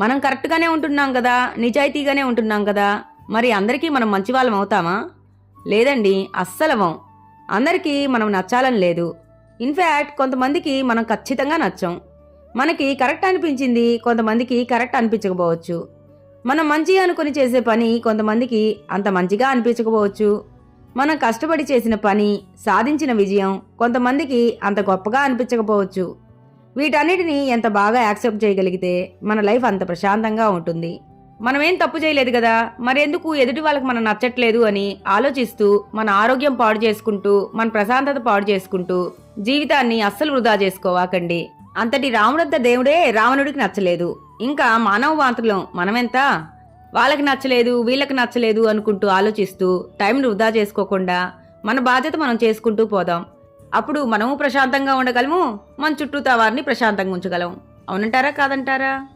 మనం కరెక్ట్గానే ఉంటున్నాం కదా నిజాయితీగానే ఉంటున్నాం కదా మరి అందరికీ మనం మంచి వాళ్ళం అవుతామా? లేదండి అస్సలవం అందరికీ మనం నచ్చాలని లేదు. ఇన్ఫ్యాక్ట్ కొంతమందికి మనం ఖచ్చితంగా నచ్చం. మనకి కరెక్ట్ అనిపించింది కొంతమందికి కరెక్ట్ అనిపించకపోవచ్చు. మనం మంచి అనుకుని చేసే పని కొంతమందికి అంత మంచిగా అనిపించకపోవచ్చు. మనం కష్టపడి చేసిన పని సాధించిన విజయం కొంతమందికి అంత గొప్పగా అనిపించకపోవచ్చు. వీటన్నిటిని ఎంత బాగా యాక్సెప్ట్ చేయగలిగితే మన లైఫ్ అంత ప్రశాంతంగా ఉంటుంది. మనమేం తప్పు చేయలేదు కదా మరెందుకు ఎదుటి వాళ్ళకి మనం నచ్చట్లేదు అని ఆలోచిస్తూ మన ఆరోగ్యం పాడు చేసుకుంటూ మన ప్రశాంతత పాడు చేసుకుంటూ జీవితాన్ని అస్సలు వృధా చేసుకోవాకండి. అంతటి రావణంత దేవుడే రావణుడికి నచ్చలేదు. ఇంకా మానవ మాత్రం మనమెంత? వాళ్ళకి నచ్చలేదు వీళ్ళకి నచ్చలేదు అనుకుంటూ ఆలోచిస్తూ టైంని వృధా చేసుకోకుండా మన బాధ్యత మనం చేసుకుంటూ పోదాం. అప్పుడు మనము ప్రశాంతంగా ఉండగలము మన చుట్టూతా వారిని ప్రశాంతంగా ఉంచగలము. అవునంటారా కాదంటారా?